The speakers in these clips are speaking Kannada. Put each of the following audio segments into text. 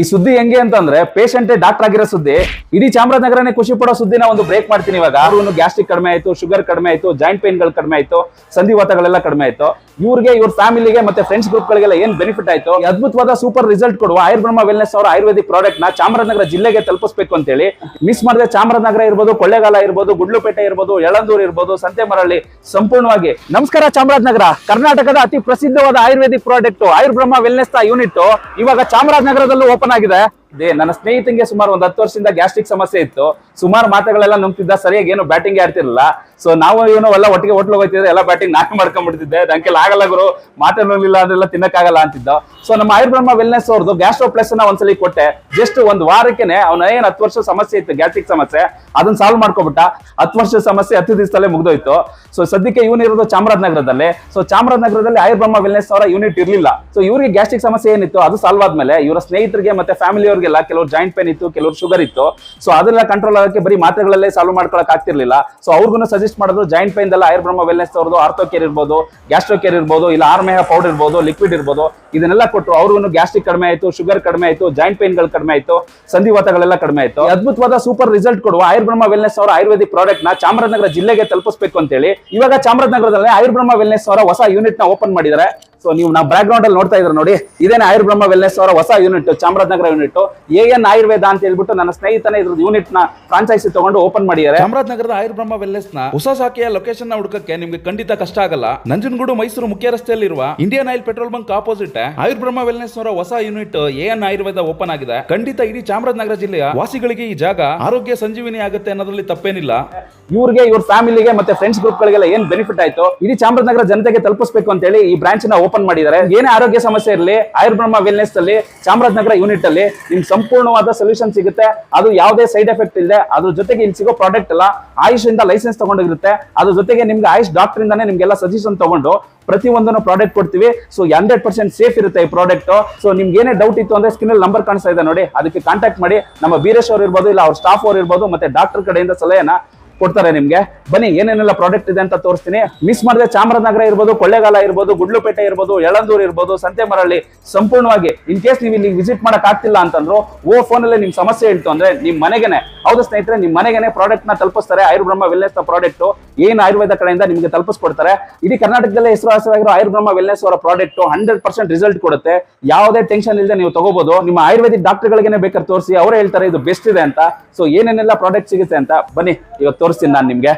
ಈ ಸುದ್ದಿ ಹೆಂಗೆ ಅಂತಂದ್ರೆ ಪೇಷಂಟ್ ಡಾಕ್ಟರ್ ಆಗಿರೋ ಸುದ್ದಿ, ಇಡೀ ಚಾಮರಾಜನಗರನೇ ಖುಷಿ ಪಡೋ ಸುದ್ದಿನ ಒಂದು ಬ್ರೇಕ್ ಮಾಡ್ತೀನಿ ಇವಾಗ. ಗ್ಯಾಸ್ಟ್ರಿಕ್ ಕಡಿಮೆ ಆಯ್ತು, ಶುಗರ್ ಕಡಿಮೆ ಆಯ್ತು ಜಾಯಿಂಟ್ ಪೇನ್ಗಳು ಕಡಿಮೆ ಆಯ್ತು, ಸಂಧಿವಾತಗಳೆಲ್ಲ ಕಡಿಮೆ ಆಯ್ತು. ಇವ್ರಿಗೆ, ಇವ್ರ ಫ್ಯಾಮಿಲಿಗೆ ಮತ್ತೆ ಫ್ರೆಂಡ್ಸ್ ಗ್ರೂಪ್ ಗಳಿಗೆಲ್ಲ ಏನ್ ಬೆನಿಫಿಟ್ ಆಯ್ತು? ಅದ್ಭುತವಾದ ಸೂಪರ್ ರಿಸಲ್ಟ್ ಕೊಡುವ ಆಯುರ್ಬ್ರಹ್ಮ ವೆಲ್ನೆಸ್ ಅವರ ಆಯುರ್ವೇದಿಕ್ ಪ್ರಾಡಕ್ಟ್ನ ಚಾಮರಾಜನಗರ ಜಿಲ್ಲೆಗೆ ತಲುಪಿಸಬೇಕು ಅಂತೇಳಿ ಮಿಸ್ ಮಾಡದೆ ಚಾಮರಾಜನಗರ ಇರ್ಬೋದು, ಕೊಳ್ಳೇಗಾಲ ಇರ್ಬೋದು, ಗುಡ್ಲುಪೇಟೆ ಇರ್ಬೋದು, ಯಳಂದೂರ್ ಇರ್ಬೋದು, ಸಂತೆಮರಳ್ಳಿ ಸಂಪೂರ್ಣವಾಗಿ. ನಮಸ್ಕಾರ ಚಾಮರಾಜನಗರ. ಕರ್ನಾಟಕದ ಅತಿ ಪ್ರಸಿದ್ಧವಾದ ayurvedic product Ayurbrahma wellness unit ಇವಾಗ ಚಾಮರಾಜನಗರದಲ್ಲೂ ಓಪನ್ ಆಗಿದೆ. ದೇ ನನ್ನ ಸ್ನೇಹಿತನಿಗೆ ಸುಮಾರು ಒಂದು ಹತ್ತು ವರ್ಷದಿಂದ ಗ್ಯಾಸ್ಟ್ರಿಕ್ ಸಮಸ್ಯೆ ಇತ್ತು. ಸುಮಾರು ಮಾತುಗಳೆಲ್ಲ ನುಂಗ್ತಿದ್ದ, ಸರಿಯಾಗಿ ಏನು ಬ್ಯಾಟಿಂಗ್ ಆಡ್ತಿರ್ಲಿಲ್ಲ. ಸೊ ನಾವು ಏನೋ ಎಲ್ಲ ಒಟ್ಟಿಗೆ ಹೋಟ್ಲು ಹೋಗ್ತಿದ್ರೆ ಎಲ್ಲ ಬ್ಯಾಟಿಂಗ್ ನಾನೇ ಮಾಡ್ಕೊಂಡ್ಬಿಡ್ತಿದ್ದೆ. ಅದಕ್ಕೆ ಆಗಲ್ಲ ಗುರು, ಮಾತೆ ನುಂಗ್ಲಿಲ್ಲ, ಅದೆಲ್ಲ ತಿನ್ನಕ್ಕಾಗಲ್ಲ ಅಂತಿದ್ದ. ಸೊ ನಮ್ಮ ಆಯುರ್ಬ್ರಹ್ಮ ವೆಲ್ನೆಸ್ ಅವ್ರದ್ದು ಗ್ಯಾಸ್ಟ್ರೋ ಪ್ಲಸ್ನ ಒಂದ್ಸಲಿ ಕೊಟ್ಟೆ. ಜಸ್ಟ್ ಒಂದ್ ವಾರಕ್ಕೆನೆ ಅವನ ಏನ್ ಹತ್ತು ವರ್ಷ ಸಮಸ್ಯೆ ಇತ್ತು, ಗ್ಯಾಸ್ಟ್ರಿಕ್ ಸಮಸ್ಯೆ, ಅದನ್ನ ಸಾಲ್ವ್ ಮಾಡ್ಕೊಬಿಟ್ಟ. ಹತ್ತು ವರ್ಷದ ಸಮಸ್ಯೆ ಹತ್ತು ದಿವಸದಲ್ಲೇ ಮುಗ್ದೋಯ್ತು. ಸೊ ಸದ್ಯಕ್ಕೆ ಇವನು ಇರೋದು ಚಾಮರಾಜನಗರದಲ್ಲಿ. ಸೊ ಚಾಮರಾಜನಗರದಲ್ಲಿ ಆಯುರ್ಬ್ರಹ್ಮ ವೆಲ್ನೆಸ್ ಅವರ ಯೂನಿಟ್ ಇರ್ಲಿಲ್ಲ. ಸೊ ಇವರಿಗೆ ಗ್ಯಾಸ್ಟ್ರಿಕ್ ಸಮಸ್ಯೆ ಏನಿತ್ತು, ಅದು ಸಾಲ್ವ್ ಆದ್ಮೇಲೆ ಇವರ ಸ್ನೇಹಿತರಿಗೆ ಮತ್ತೆ ಫ್ಯಾಮಿಲಿ ಅವ್ರಿಗೆಲ್ಲ ಕೆಲವರು ಜಾಯಿಂಟ್ ಪೇನ್ ಇತ್ತು, ಕೆಲವರು ಶುಗರ್ ಇತ್ತು. ಸೊ ಅದನ್ನ ಕಂಟ್ರೋಲ್ ಆಗೋಕ್ಕೆ ಬರೀ ಮಾತ್ರೆಗಳಲ್ಲೇ ಸಾಲ್ವ್ ಮಾಡ್ಕೊಳಕ್ ಆಗ್ತಿರ್ಲಿಲ್ಲ. ಸೊ ಅವ್ರಿಗೂ ಸಜೆಸ್ಟ್ ಮಾಡೋದು ಜಾಯಿಂಟ್ ಪೇನ್ ಎಲ್ಲ ಆಯುರ್ಬ್ರಹ್ಮ ವೆಲ್ನೆಸ್ ಅವ್ರದ್ದು ಆರ್ಥೋ ಕೇರ್ ಇರ್ಬೋದು ಗ್ಯಾಸ್ಟ್ರೋ ಕೇರ್ ಇರ್ಬೋದು, ಇಲ್ಲ ಆರ್ಮೇಹ ಪೌಡರ್ ಇರ್ಬೋದು ಲಿಕ್ವಿಡ್ ಇರ್ಬೋದು, ಇದನ್ನೆಲ್ಲ ಕೊಟ್ಟು ಅವ್ರಿಗೂ ಗ್ಯಾಸ್ಟ್ರಿಕ್ ಕಡಿಮೆ ಆಯ್ತು ಶುಗರ್ ಕಡಿಮೆ ಆಯ್ತು ಜಾಯಿಂಟ್ ಪೇನ್ಗಳು ಕಡಿಮೆ ಆಯ್ತು, ಸಂಧಿವಾತಗಳೆಲ್ಲ ಕಡಿಮೆ ಆಯ್ತು. ಅದ್ಭುತವಾದ ಸೂಪರ್ ರಿಸಲ್ಟ್ ಕೊಡುವ ಆಯುರ್ಬ್ರಹ್ಮ ವೆಲ್ನೆಸ್ ಅವರ ಆಯುರ್ವೇದಿಕ್ ಪ್ರಾಡಕ್ಟ್ನ ಚಾಮರಾಜನಗರ ಜಿಲ್ಲೆಗೆ ತಲುಪಿಸಬೇಕು ಅಂತೇಳಿ, ಇವಾಗ ಚಾಮರಾಜನಗರದಲ್ಲಿ ಆಯುರ್ಬ್ರಹ್ಮ ವೆಲ್ನೆಸ್ ಅವರ ಹೊಸ ಯೂನಿಟ್ನ ಓಪನ್ ಮಾಡಿದ್ದಾರೆ. ಸೊ ನೀವು ನಾವು ಬ್ಯಾಕ್ ಗ್ರೌಂಡ್ ಅಲ್ಲಿ ನೋಡ್ತಾ ಇದ್ರೆ ನೋಡಿ ಇದೇನೆ ಆಯುರ್ಬ್ರಹ್ಮ ವೆಲ್ನೆಸ್ ಅವರ ಹೊಸ unit Chamarajanagar unit A N Ayurveda ಅಂತ ಹೇಳ್ಬಿಟ್ಟು ನನ್ನ ಸ್ನೇಹಿತನ ಇದ್ರ ಯೂನಿಟ್ನ ಫ್ರಾಂಚೈಸಿ ತಗೊಂಡು ಓಪನ್ ಮಾಡಿದ್ದಾರೆ. ಚಾಮರಾಜನಗರದ ಆಯುರ್ಬ್ರಹ್ಮ ವೆಲ್ನೆಸ್ನ ಹೊಸ ಶಾಖೆಯ ಲೊಕೇಶನ್ನ ಹುಡುಕಕ್ಕೆ ನಿಮ್ಗೆ ಖಂಡಿತ ಕಷ್ಟ ಆಗಲ್ಲ. ನಂಜನಗೂಡು, ಮೈಸೂರು ಮುಖ್ಯ ರಸ್ತೆಯಲ್ಲಿರುವ Indian Oil petrol bunk opposite Ayurbrahma wellness ಅವರ ಹೊಸ unit A N Ayurveda open ಆಗಿದೆ. ಖಂಡಿತ ಇಡೀ ಚಾಮರಾಜನಗರ ಜಿಲ್ಲೆಯ ವಾಸಿಗಳಿಗೆ ಈ ಜಾಗ ಆರೋಗ್ಯ ಸಂಜೀವಿನಿ ಆಗುತ್ತೆ ಅನ್ನೋದ್ರಲ್ಲಿ ತಪ್ಪೇನಿಲ್ಲ. ಇವ್ರಿಗೆ, ಇವ್ರ ಫ್ಯಾಮಿಲಿಗೆ ಮತ್ತೆ ಫ್ರೆಂಡ್ಸ್ ಗ್ರೂಪ್ ಗಳಿಗೆಲ್ಲ ಏನ್ ಬೆನಿಫಿಟ್ ಆಯ್ತು? ಇಡೀ ಚಾಮರಾಜನಗರ ಜನತೆಗೆ ತಲುಪಿಸಬೇಕು ಅಂತ ಹೇಳಿ ಈ ಬ್ರಾಂಚ್ನ ಓಪನ್ ಮಾಡಿದ್ದಾರೆ. ಏನೇ ಆರೋಗ್ಯ ಸಮಸ್ಯೆ ಇರಲಿ, ಆಯುರ್ಬ್ರಹ್ಮ ವೆಲ್ನೆಸ್ ಅಲ್ಲಿ, ಚಾಮರಾಜನಗರ ಯೂನಿಟ್ ಅಲ್ಲಿ ನಿಮ್ಗೆ ಸಂಪೂರ್ಣವಾದ ಸೊಲ್ಯೂಷನ್ ಸಿಗುತ್ತೆ. ಅದು ಯಾವುದೇ ಸೈಡ್ ಎಫೆಕ್ಟ್ ಇಲ್ಲದೆ ಅದ್ರ ಜೊತೆಗೆ ಇಲ್ಲಿ ಸಿಗೋ ಪ್ರಾಡಕ್ಟ್ ಎಲ್ಲ ಆಯುಷ್ ಇಂದ ಲೈಸೆನ್ಸ್ ತಗೊಂಡಿರುತ್ತೆ ಅದ್ರ ಜೊತೆಗೆ ನಿಮ್ಗೆ ಆಯುಷ್ ಡಾಕ್ಟರ್ ಇಂದಾನೆ ನಿಮ್ಗೆಲ್ಲ ಸಜೆಷನ್ ತಗೊಂಡು ಪ್ರತಿ ಒಂದನ್ನು ಪ್ರಾಡಕ್ಟ್ ಕೊಡ್ತೀವಿ. ಸೊ ಹಂಡ್ರೆಡ್ ಪರ್ಸೆಂಟ್ ಸೇಫ್ ಇರುತ್ತೆ ಈ ಪ್ರಾಡಕ್ಟ್ ಸೊ ನಿಮ್ಗೆ ಏನೇ ಡೌಟ್ ಇತ್ತು ಅಂದ್ರೆ ಅಲ್ಲಿ ನಂಬರ್ ಕಾಣಿಸ್ತಾ ಇದೆ ನೋಡಿ. ಅದಕ್ಕೆ ಕಾಂಟ್ಯಾಕ್ಟ್ ಮಾಡಿ. ನಮ್ಮ ಬೀರೇಶ್ ಅವರು ಇರ್ಬೋದು, ಇಲ್ಲ ಅವ್ರ ಸ್ಟಾಫ್ ಅವ್ರು ಇರ್ಬೋದು, ಮತ್ತೆ ಡಾಕ್ಟರ್ ಕಡೆಯಿಂದ ಸಲಹೆನ ಕೊಡ್ತಾರೆ ನಿಮ್ಗೆ. ಬನ್ನಿ, ಏನೇನೆಲ್ಲ ಪ್ರಾಡಕ್ಟ್ ಇದೆ ಅಂತ ತೋರಿಸ್ತೀನಿ. ಮಿಸ್ ಮಾಡಿದ್ರೆ ಚಾಮರಾಜನಗರ ಇರ್ಬೋದು, ಕೊಳ್ಳೇಗಾಲ ಇರ್ಬೋದು, ಗುಡ್ಲುಪೇಟೆ ಇರ್ಬೋದು, ಯಳಂದೂರು ಇರ್ಬೋದು, ಸಂತೆಮರಳ್ಳಿ, ಸಂಪೂರ್ಣವಾಗಿ ಇನ್ ಕೇಸ್ ನೀವು ಇಲ್ಲಿ ವಿಸಿಟ್ ಮಾಡಕ್ ಆಗ್ತಿಲ್ಲ ಅಂತಂದ್ರು, ಓ ಫೋನಲ್ಲೇ ನಿಮ್ ಸಮಸ್ಯೆ ಇತ್ತು ಅಂದ್ರೆ ನಿಮ್ ಮನೆಗೆನೆ. ಹೌದು ಸ್ನೇಹಿತರೆ, ನಿಮ್ ಮನೆಗೆನೆ ಪ್ರಾಡಕ್ಟ್ನ ತಲುಪಿಸ್ತಾರೆ. ಆಯುರ್ಬ್ರಹ್ಮ ವೆಲ್ನೆಸ್ ಪ್ರಾಡಕ್ಟ್ ಏನ್ ಆಯುರ್ವೇದ ಕಡೆಯಿಂದ ನಿಮಗೆ ತಲುಪಿಸ್ಕೊಡ್ತಾರೆ. ಇಡೀ ಕರ್ನಾಟಕದಲ್ಲೇ ಹೆಸರುವಾಸವಾಗಿರೋ ಆಯುರ್ಬ್ರಹ್ಮ ವೆಲ್ನೆಸ್ ಅವರ ಪ್ರಾಡಕ್ಟ್ ಹಂಡ್ರೆಡ್ ಪರ್ಸೆಂಟ್ ರಿಸಲ್ಟ್ ಕೊಡುತ್ತೆ. ಯಾವುದೇ ಟೆನ್ಷನ್ ಇಲ್ಲದೆ ನೀವು ತಗೋಬಹುದು ನಿಮ್ಮ ಆಯುರ್ವೇದಿಕ್ ಡಾಕ್ಟರ್ ಗಳಿಗೆ ಬೇಕಾದ್ರೆ ತೋರಿಸಿ, ಅವರೇ ಹೇಳ್ತಾರೆ ಇದು ಬೆಸ್ಟ್ ಇದೆ ಅಂತ. ಸೊ ಏನೇನೆಲ್ಲ ಪ್ರಾಡಕ್ಟ್ ಸಿಗುತ್ತೆ ಅಂತ ಬನ್ನಿ ಇವಾಗ ತೋರಿಸ್ತೀನಿ ನಾನು ನಿಮ್ಗೆ.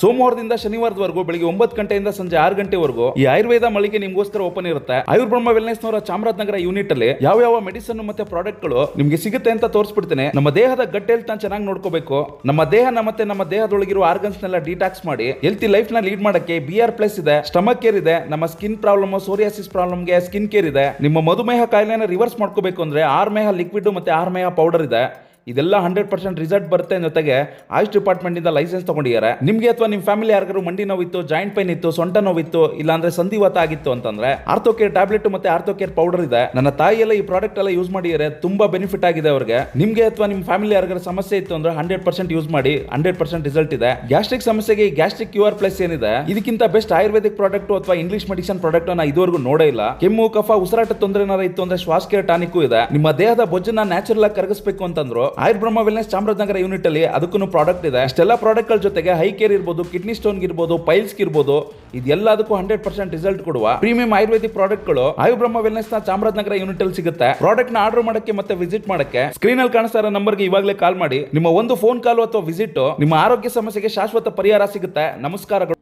ಸೋಮವಾರದಿಂದ ಶನಿವಾರದವರೆಗೂ ಬೆಳಿಗ್ಗೆ ಒಂಬತ್ತು ಗಂಟೆಯಿಂದ ಸಂಜೆ ಆರು ಗಂಟೆವರೆಗೂ ಈ ಆಯುರ್ವೇದ ಮಳಿಗೆ ನಿಮಗೋಸ್ಕರ ಓಪನ್ ಇರುತ್ತೆ. ಆಯುರ್ಬ್ರಹ್ಮ ವೆಲ್ನೆಸ್ ನವರ ಚಾಮರಾಜನಗರ ಯೂನಿಟ್ ಅಲ್ಲಿ ಯಾವ ಯಾವ ಮೆಡಿಸನ್ ಮತ್ತೆ ಪ್ರಾಡಕ್ಟ್ಗಳು ನಿಮ್ಗೆ ಸಿಗುತ್ತೆ ಅಂತ ತೋರಿಸ್ಬಿಡ್ತೇನೆ. ನಮ್ಮ ದೇಹದ ಗಟ್ಟೆ ಹೆಲ್ತ್ ಚೆನ್ನಾಗಿ ನೋಡ್ಕೋಬೇಕು. ನಮ್ಮ ದೇಹನ ಮತ್ತೆ ನಮ್ಮ ದೇಹದೊಳಗಿರುವ ಆರ್ಗನ್ಸ್ ನೆಲ್ಲ ಡಿಟಾಕ್ಸ್ ಮಾಡಿ ಹೆಲ್ತಿ ಲೈಫ್ನ ಲೀಡ್ ಮಾಡಕ್ಕೆ ಬಿ ಆರ್ ಪ್ಲಸ್ ಇದೆ ಸ್ಟಮಕ್ ಕೇರ್ ಇದೆ, ನಮ್ಮ ಸ್ಕಿನ್ ಪ್ರಾಬ್ಲಮ್ ಸೋರಿಯಾಸಿಸ್ ಪ್ರಾಬ್ಲಮ್ಗೆ ಸ್ಕಿನ್ ಕೇರ್ ಇದೆ. ನಿಮ್ಮ ಮಧುಮೇಹ ಕಾಯಿಲೆನ ರಿವರ್ಸ್ ಮಾಡ್ಕೋಬೇಕು ಅಂದ್ರೆ ಆರ್ಮೇಹ ಲಿಕ್ವಿಡ್ ಮತ್ತೆ ಆರ್ಮೇಹ ಪೌಡರ್ ಇದೆ. ಇದೆಲ್ಲ ಹಂಡ್ರೆಡ್ ಪರ್ಸೆಂಟ್ ರಿಸಲ್ಟ್ ಬರುತ್ತೆ ಜೊತೆಗೆ ಆಯುಷ್ ಡಿಪಾರ್ಟ್ಮೆಂಟ್ ಇಂದ ಲೈಸೆನ್ಸ್ ತಗೊಂಡಿದ್ದಾರೆ. ನಿಮಗೆ ಅಥವಾ ನಿಮ್ಮ ಫ್ಯಾಮಿಲಿ ಯಾರಿಗಾರು ಮಂಡಿ ನೋವಿತ್ತು ಜಾಯಿಂಟ್ ಪೈನ್ ಇತ್ತು, ಸೊಂಟ ನೋವಿತ್ತು, ಇಲ್ಲಾಂದ್ರೆ ಸಂಧಿವಾತ ಆಗಿತ್ತು ಅಂತಂದ್ರೆ ಆರ್ಥೋ ಕೇರ್ ಟ್ಯಾಬ್ಲೆಟ್ ಮತ್ತೆ ಆರ್ಥೋ ಕೇರ್ ಪೌಡರ್ ಇದೆ. ನನ್ನ ತಾಯಿ ಈ ಪ್ರಾಡಕ್ಟ್ ಎಲ್ಲ ಯೂಸ್ ಮಾಡಿದರೆ ತುಂಬಾ ಬೆನಿಫಿಟ್ ಆಗಿದೆ ಅವರಿಗೆ. ನಿಮಗೆ ಅಥವಾ ನಿಮ್ಮ ಫ್ಯಾಮಿಲಿ ಯಾರಿಗಾರು ಸಮಸ್ಯೆ ಇತ್ತು ಅಂದ್ರೆ ಹಂಡ್ರೆಡ್ ಪರ್ಸೆಂಟ್ ಯೂಸ್ ಮಾಡಿ ಹಂಡ್ರೆಡ್ ಪರ್ಸೆಂಟ್ ರಿಸಲ್ಟ್ ಇದೆ. ಗ್ಯಾಸ್ಟ್ರಿಕ್ ಸಮಸ್ಯೆಗೆ ಗ್ಯಾಸ್ಟ್ರಿಕ್ ಕ್ಯೂಆರ್ ಪ್ಲಸ್ ಏನಿದೆ, ಇದಕ್ಕಿಂತ ಬೆಸ್ಟ್ ಆಯುರ್ವೇದಿಕ್ ಪ್ರಾಡಕ್ಟ್ ಅಥವಾ ಇಂಗ್ಲಿಷ್ ಮೆಡಿಸಿನ್ ಪ್ರಾಡಕ್ಟ್ ನಾ ಇದುವರೆಗೂ ನೋಡೇ ಇಲ್ಲ. ಕೆಮ್ಮು, ಕಫ, ಉಸಿರಾಟ ತೊಂದರೆ ಇತ್ತು ಅಂದ್ರೆ ಶ್ವಾಸ ಕೇರ್ ಟಾನಿಕ್ ಇದೆ. ನಿಮ್ಮ ದೇಹದ ಬೊಜ್ಜನ್ನ ನ್ಯಾಚುರಲ್ ಆಗಿ ಕರಗಿಸಬೇಕು ಅಂತಂದ್ರು ಆಯುರ್ಬ್ರಹ್ಮ ವೆಲ್ನೆಸ್ ಚಾಮರಾಜನಗರ ಯೂನಿಟ್ ಅಲ್ಲಿ ಅದಕ್ಕೂ ಪ್ರಾಡಕ್ಟ್ ಇದೆ. ಅಷ್ಟೆಲ್ಲ ಪ್ರಾಡಕ್ಟ್ಗಳ ಜೊತೆಗೆ ಹೈ ಕೇರ್ ಇರ್ಬೋದು ಕಿಡ್ನಿ ಸ್ಟೋನ್ ಇರ್ಬೋದು ಪೈಲ್ಸ್ ಇರ್ಬೋದು, ಇದೆಲ್ಲದಕ್ಕೂ ಹಂಡ್ರೆಡ್ ಪರ್ಸೆಂಟ್ ರಿಸಲ್ಟ್ ಕೊಡುವ ಪ್ರೀಮಿಯಂ ಆಯುರ್ವೇದಿಕ್ ಪ್ರಾಡಕ್ಟ್ಗಳು ಆಯುರ್ಬ್ರಹ್ಮ ವೆಲ್ನೆಸ್ನ ಚಾಮರಾಜನಗರ ಯೂನಿಟ್ ಅಲ್ಲಿ ಸಿಗುತ್ತೆ. ಪ್ರಾಡಕ್ಟ್ನ ಆರ್ಡರ್ ಮಾಡಕ್ಕೆ ಮತ್ತೆ ವಿಸಿಟ್ ಮಾಡಕ್ಕೆ ಸ್ಕ್ರೀನ್ ಅಲ್ಲಿ ಕಾಣಿಸ್ತಾ ಇರೋ ನಂಬರ್ಗೆ ಇವಾಗಲೇ ಕಾಲ್ ಮಾಡಿ. ನಿಮ್ಮ ಒಂದು ಫೋನ್ ಕಾಲ್ ಅಥವಾ ವಿಸಿಟ್ ನಿಮ್ಮ ಆರೋಗ್ಯ ಸಮಸ್ಯೆಗೆ ಶಾಶ್ವತ ಪರಿಹಾರ ಸಿಗುತ್ತೆ. ನಮಸ್ಕಾರಗಳು.